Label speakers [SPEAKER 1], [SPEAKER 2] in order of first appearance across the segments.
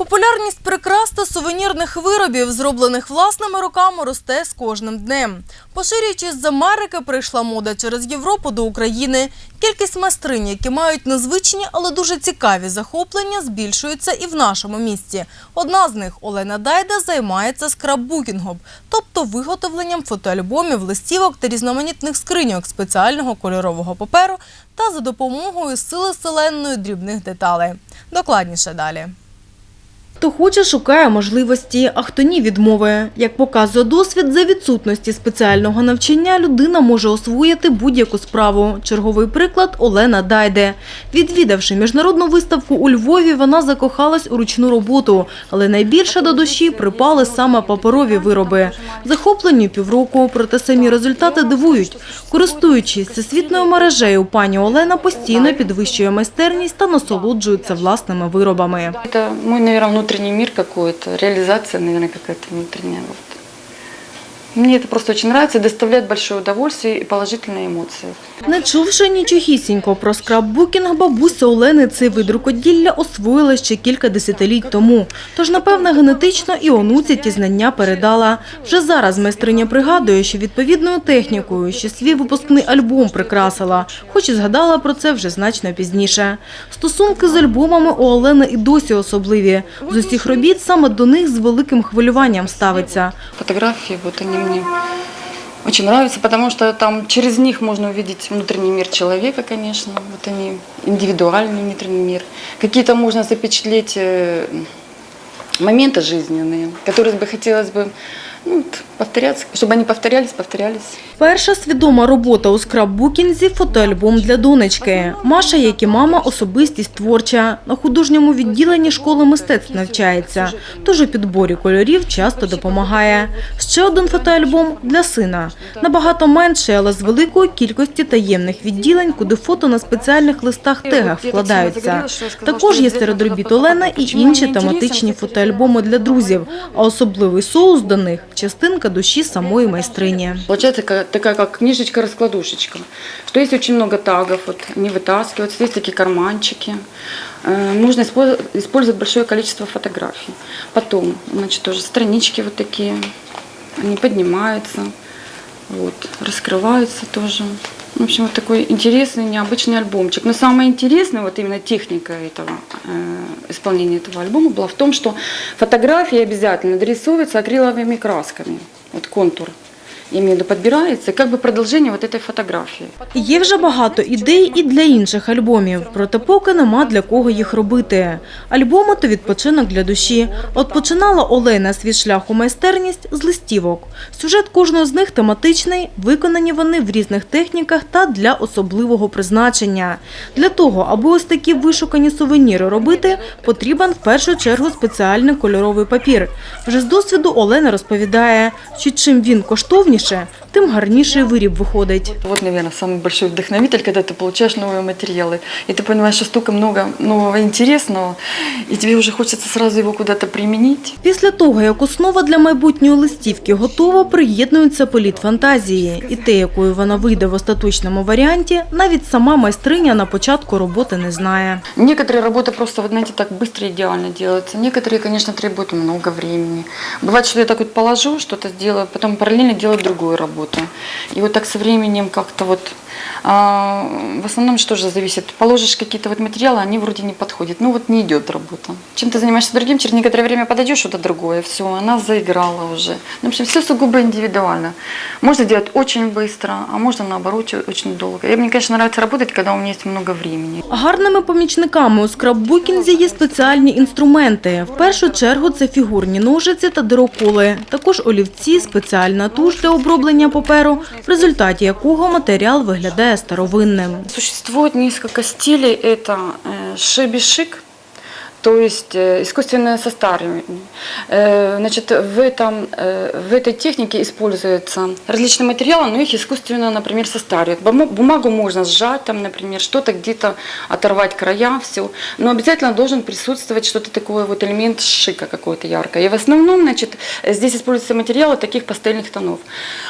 [SPEAKER 1] Популярність прикрас та сувенірних виробів, зроблених власними руками, росте з кожним днем. Поширюючись з Америки, прийшла мода через Європу до України. Кількість майстринь, які мають незвичні, але дуже цікаві захоплення, збільшується і в нашому місті. Одна з них, Олена Дайда, займається скраббукінгом, тобто виготовленням фотоальбомів, листівок та різноманітних скриньок спеціального кольорового паперу та за допомогою сили селенної дрібних деталей. Докладніше далі. Хто хоче, шукає можливості, а хто ні відмовує. Як показує досвід, за відсутності спеціального навчання людина може освоїти будь-яку справу. Черговий приклад Олена Дайде. Відвідавши міжнародну виставку у Львові, вона закохалась у ручну роботу, але найбільше до душі припали саме паперові вироби. Захопленню півроку, проте самі результати дивують. Користуючись всесвітньою мережею, пані Олена постійно підвищує майстерність та насолоджується власними виробами.
[SPEAKER 2] Это мой, наверное, внутренний мир какой-то, реализация, наверное, какая-то внутренняя. Вот. Мне это просто очень нравится, и доставляет большое удовольствие и положительные эмоции.
[SPEAKER 1] Не чувши нічогісінько про скраббукінг, бабуся Олени цей вид рукоділля освоїла ще кілька десятиліть тому. Тож, напевне, генетично і онуці ті знання передала. Вже зараз майстриня пригадує, що відповідною технікою ще свій випускний альбом прикрасила, хоч і згадала про це вже значно пізніше. Стосунки з альбомами у Олени і досі особливі. З усіх робіт саме до них з великим хвилюванням ставиться.
[SPEAKER 2] Фотографии, вот они мне очень нравятся, потому что там через них можно увидеть внутренний мир человека, конечно. Вот они, индивидуальный внутренний мир. Какие-то можно запечатлеть э, моменты жизненные, которые бы хотелось бы ну, повторяться, чтобы они повторялись, повторялись.
[SPEAKER 1] Перша свідома робота у скраббукінзі – фотоальбом для донечки. Маша, як і мама, особистість творча. На художньому відділенні школи мистецтв навчається, тож у підборі кольорів часто допомагає. Ще один фотоальбом для сина. Набагато менший, але з великої кількості таємних відділень, куди фото на спеціальних листах-тегах вкладаються. Також є серед робіт Олени і інші тематичні фотоальбоми для друзів, а особливий соус до них – частинка душі самої майстрині.
[SPEAKER 2] Получается ка- такая как книжечка-раскладушечка, что есть очень много тагов, вот, они вытаскиваются, есть такие карманчики. Э, Можно испо- использовать большое количество фотографий. Потом, значит, тоже странички вот такие, они поднимаются, вот, раскрываются тоже. В общем, вот такой интересный, необычный альбомчик. Но самое интересное, вот именно техника этого э, исполнения этого альбома была в том, что фотографии обязательно дорисовываются акриловыми красками. Вот контур, я имею в виду, подбирается, продолжение вот этой фотографии.
[SPEAKER 1] Є вже багато ідей і для інших альбомів, проте поки нема для кого їх робити. Альбоми – то відпочинок для душі. От починала Олена свій шлях у майстерність з листівок. Сюжет кожного з них тематичний, виконані вони в різних техніках та для особливого призначення. Для того, аби ось такі вишукані сувеніри робити, потрібен в першу чергу спеціальний кольоровий папір. Вже з досвіду Олена розповідає, що чим він ważniejsze тим гарніший виріб виходить.
[SPEAKER 2] Вот, наверное, самый большой вдохновитель, когда ты получаешь новые материалы, и ты понимаешь, что столько много нового интересного, и тебе уже хочется сразу его куда-то применить.
[SPEAKER 1] Після того, як основа для майбутньої листівки готова, приєднується політ фантазії. І те, якою вона вийде в остаточному варіанті, навіть сама майстриня на початку роботи не знає.
[SPEAKER 2] Некоторые работы просто, вот, знаете, так быстро и идеально делаются. Некоторые, конечно, требуют много времени. Бывает, что я так вот положу, что-то сделаю, потом параллельно делаю другую работу. И вот так со временем как-то вот... а, в основном что же зависит? Положишь какие-то вот материалы, они вроде не подходят. Ну вот не идет работа. Чем ты занимаешься другим, через некоторое время подойдешь что-то другое, все, она заиграла уже. Ну, в общем, все сугубо индивидуально. Можно делать очень быстро, а можно наоборот очень долго. И мне, конечно, нравится работать, когда у меня есть много времени.
[SPEAKER 1] Гарними помічниками у скраббукінзі є спеціальні інструменти. В першу чергу це фігурні ножиці та дироколи. Також олівці, спеціальна туш для оброблення паперу, в результаті якого матеріал виглядає старовинним.
[SPEAKER 2] Существує кілька стилів – це э, шибишик, то есть э, искусственное состаривание. Э, Значит, в, этом, э, в этой технике используются различные материалы, но их искусственно, например, состаривают. Бума- Бумагу можно сжать, там, например, что-то где-то оторвать края, все. Но обязательно должен присутствовать что-то такое, вот элемент шика какой-то яркое. И в основном, значит, здесь используются материалы таких пастельных тонов.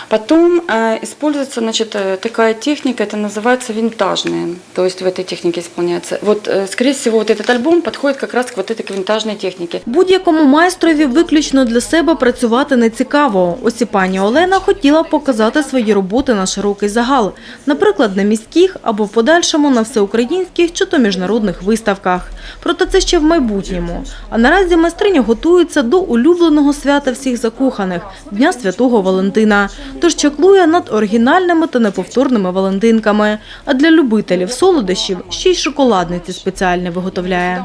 [SPEAKER 2] Потом используется, значит, такая техника, это называется винтажная. То есть в этой технике исполняется. Вот, скорее всего, вот этот альбом подходит как раз раз к вот этой к винтажной технике.
[SPEAKER 1] Будь-якому майстрові виключно для себе працювати не цікаво. Ось і пані Олена хотіла показати свої роботи на широкий загал. Наприклад, на міських або в подальшому на всеукраїнських чи то міжнародних виставках. Проте це ще в майбутньому. А наразі майстриня готується до улюбленого свята всіх закоханих – Дня Святого Валентина. Тож чаклує над оригінальними та неповторними валентинками. А для любителів солодощів ще й шоколадниці спеціальні виготовляє.